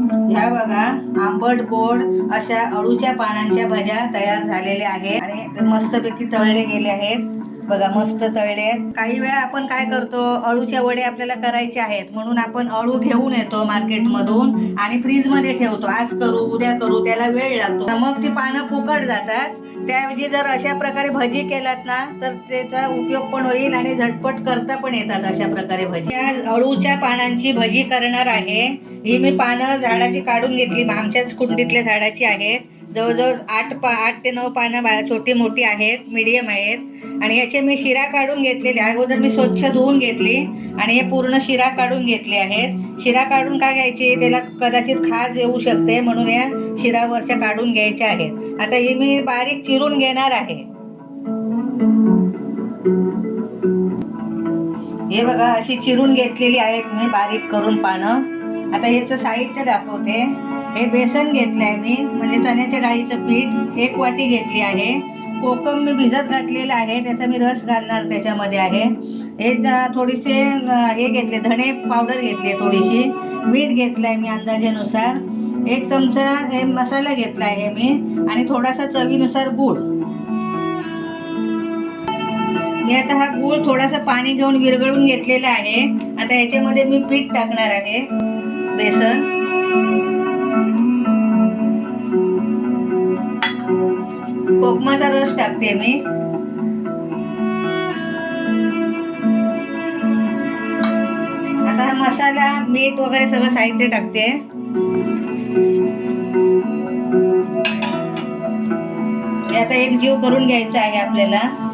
ह्या बघा आंबट गोड अशा अळूच्या पानांच्या भज्या तयार झालेल्या आहेत आणि मस्तपैकी तळले गेले आहेत. बघा मस्त तळले आहेत. काही वेळा आपण काय करतो अळूच्या वडे आपल्याला करायचे आहेत म्हणून आपण अळू घेऊन येतो मार्केटमधून आणि फ्रीजमध्ये ठेवतो. आज करू उद्या करू त्याला वेळ लागतो. मग ती पानं फुकट जातात. त्याऐवजी जर अशा प्रकारे भजी केलात ना तर त्याचा उपयोग पण होईल आणि झटपट करता पण येतात अशा प्रकारे भजी. अळूच्या पानांची भजी करणार आहे. ही मी पानं झाडाची काढून घेतली. आमच्याच कुंडीतल्या झाडाची आहेत. जवळजवळ आठ पा आठ ते नऊ पानं छोटी मोठी आहेत मीडियम आहेत. आणि याचे मी शिरा काढून घेतलेले. अगोदर मी स्वच्छ धुवून घेतली आणि हे पूर्ण शिरा काढून घेतले आहेत. शिरा काढून का घ्यायची? त्याला कदाचित खाज येऊ शकते. म्हणून या शिरावरच्या काढून घ्यायच्या आहेत. आता ही मी बारीक चिरून घेणार आहे. हे बघा अशी चिरून घेतलेली आहेत मी बारीक करून पानं. आता याचं साहित्य दाखवते. हे बेसन घेतलं आहे मी. म्हणजे चण्याच्या डाळीचं पीठ एक वाटी घेतली आहे. कोकम मी भिजत घातलेलं आहे. त्याचा मी रस घालणार त्याच्यामध्ये आहे. हे थोडीसे हे घेतले. धणे पावडर घेतली आहे थोडीशी. मीठ घेतलं आहे मी अंदाजेनुसार. एक चमचा हे मसाला घेतला आहे मी. आणि थोडासा चवीनुसार गूळ. मी आता हा गूळ थोडासा पाणी घेऊन विरघळून घेतलेला आहे. आता याच्यामध्ये मी पीठ टाकणार आहे. बेसन. कोकमाचा रस टाकते मी. आता हा मसाला मीठ वगैरे सगळं साहित्य टाकते. हे आता एक जीव करून घ्यायचा आहे आपल्याला.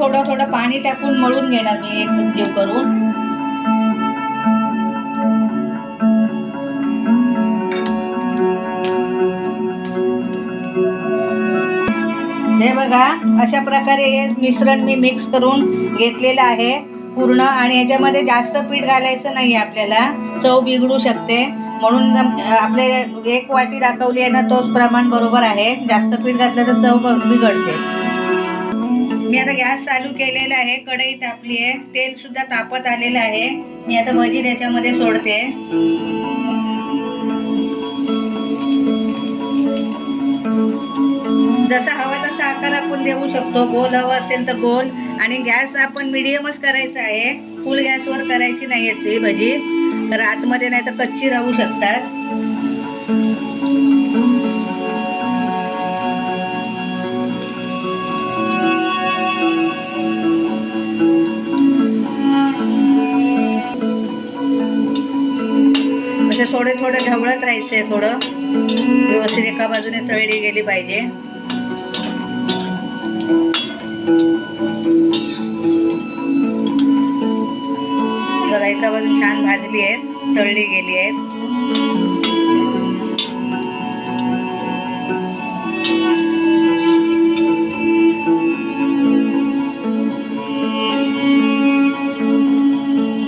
थोडं थोडं पाणी टाकून मळून घेणार मी एक जीव करून. हे बघा अशा प्रकारे हे मिश्रण मी मिक्स करून घेतलेलं आहे पूर्ण आणि याच्यामध्ये जास्त पीठ घालायचं नाही आपल्याला. चव बिघडू शकते. म्हणून आपले एक वाटी दाखवली आहे ना तोच प्रमाण बरोबर आहे. जास्त पीठ घातलं तर चव बिघडते. मी आता गॅस चालू केलेला आहे कढई तापली आहे तेल सुद्धा तापत आलेलं आहे. मी आता भजी त्याच्यामध्ये सोडते. जसा हवा तसा आकार आपण देऊ शकतो. गोल हवा असेल तर गोल. आणि गॅस आपण मिडियमच करायचा आहे. फुल गॅसवर करायची नाही आहे ती भजी. तर आतमध्ये नाही तर कच्ची राहू शकतात. थोडे थोडे ढवळत राहायचे थोडं. व्यवस्थित एका बाजूने तळली गेली पाहिजे. बघा एका बाजून छान भाजली आहेत तळली गेली आहेत.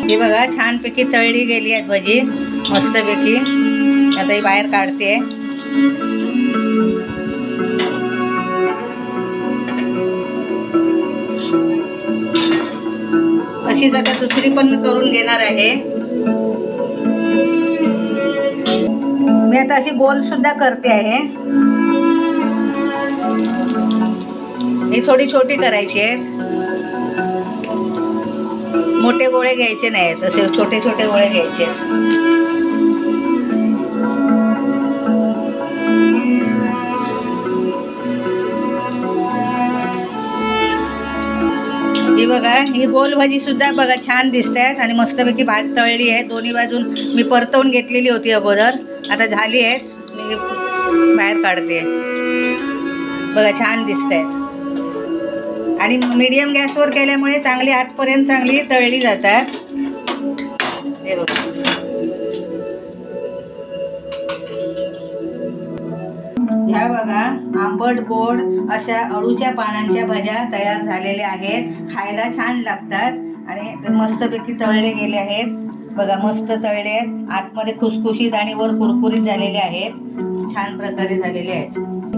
ही बघा छानपैकी तळली गेली आहेत भजी. मस्तपैकी. आता ही बाहेर काढते. अशीच आता दुसरी पण मी करून घेणार आहे. मी आता अशी गोल सुद्धा करते आहे. ही थोडी छोटी करायची आहे. मोठे गोळे घ्यायचे नाहीत असे छोटे छोटे गोळे घ्यायचे. बघा ही गोल भाजी सुद्धा बघा छान दिसत आहेत आणि मस्तपैकी भात तळली आहे. दोन्ही बाजून मी परतवून घेतलेली होती अगोदर. आता झाली आहेत मी बाहेर काढते. बघा छान दिसत आहेत आणि मीडियम गॅसवर केल्यामुळे चांगली आतपर्यंत चांगली तळली जातात. हे बघा. ह्या बघा. आंबट गोड अशा अळूच्या पानांच्या भज्या तयार झालेल्या आहेत. खायला छान लागतात आणि मस्तपैकी तळले गेले आहेत. बघा मस्त तळले आहेत. आतमध्ये खुसखुशीत आणि वर कुरकुरीत झालेले आहेत. छान प्रकारे झालेले आहेत.